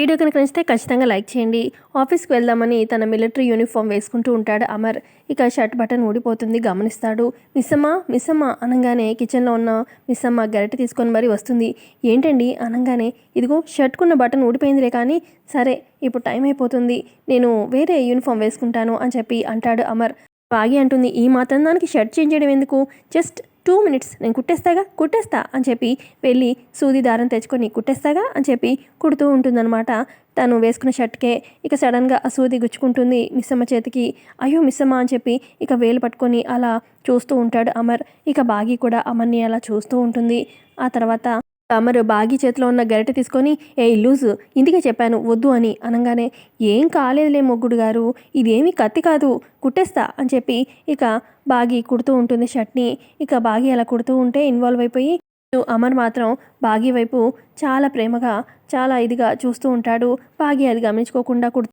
Video కనుక నచ్చితే ఖచ్చితంగా లైక్ చేయండి. ఆఫీస్కి వెళ్దామని తన మిలిటరీ యూనిఫామ్ వేసుకుంటూ ఉంటాడు అమర్. ఇక షర్ట్ బటన్ ఊడిపోతుంది గమనిస్తాడు. మిస్సమ్మ మిస్సమ్మ అనగానే కిచెన్లో ఉన్న మిస్సమ్మ గరిట తీసుకొని మరీ వస్తుంది. ఏంటండి? అనగానే ఇదిగో షర్ట్కున్న బటన్ ఊడిపోయిందిలే కానీ సరే ఇప్పుడు టైం అయిపోతుంది. నేను వేరే యూనిఫామ్ వేసుకుంటాను అని చెప్పి అంటాడు అమర్. బాగి అంటుంది ఈ మాత్రం దానికి షర్ట్ చేంజ్ చేయడం ఎందుకు? జస్ట్ టూ మినిట్స్ నేను కుట్టేస్తాగా? కుట్టేస్తా అని చెప్పి వెళ్ళి సూది దారం తెచ్చుకొని కుట్టేస్తాగా అని చెప్పి కుడుతూ ఉంటుందన్నమాట. తను వేసుకున్న షర్ట్కే ఇక సడన్గా ఆ సూది గుచ్చుకుంటుంది మిస్సమ్మ చేతికి. అయ్యో మిస్సమ్మ అని చెప్పి ఇక వేలు పట్టుకొని అలా చూస్తూ ఉంటాడు అమర్. ఇక బాగి కూడా అమర్ని అలా చూస్తూ ఉంటుంది. ఆ తర్వాత అమరు బాగి చేతిలో ఉన్న గరిటె తీసుకొని ఏ లూజు ఇందుకే చెప్పాను వద్దు అని అనగానే ఏం కాలేదులే మొగ్గుడు గారు ఇదేమీ కత్తి కాదు కుట్టేస్తా అని చెప్పి ఇక బాగి కుడుతూ ఉంటుంది షర్ట్ని. ఇక బాగి అలా కుడుతూ ఉంటే ఇన్వాల్వ్ అయిపోయి అమర్ మాత్రం బాగి వైపు చాలా ప్రేమగా చాలా ఇదిగా చూస్తూ ఉంటాడు. బాగి అది గమనించుకోకుండా కుడుతూ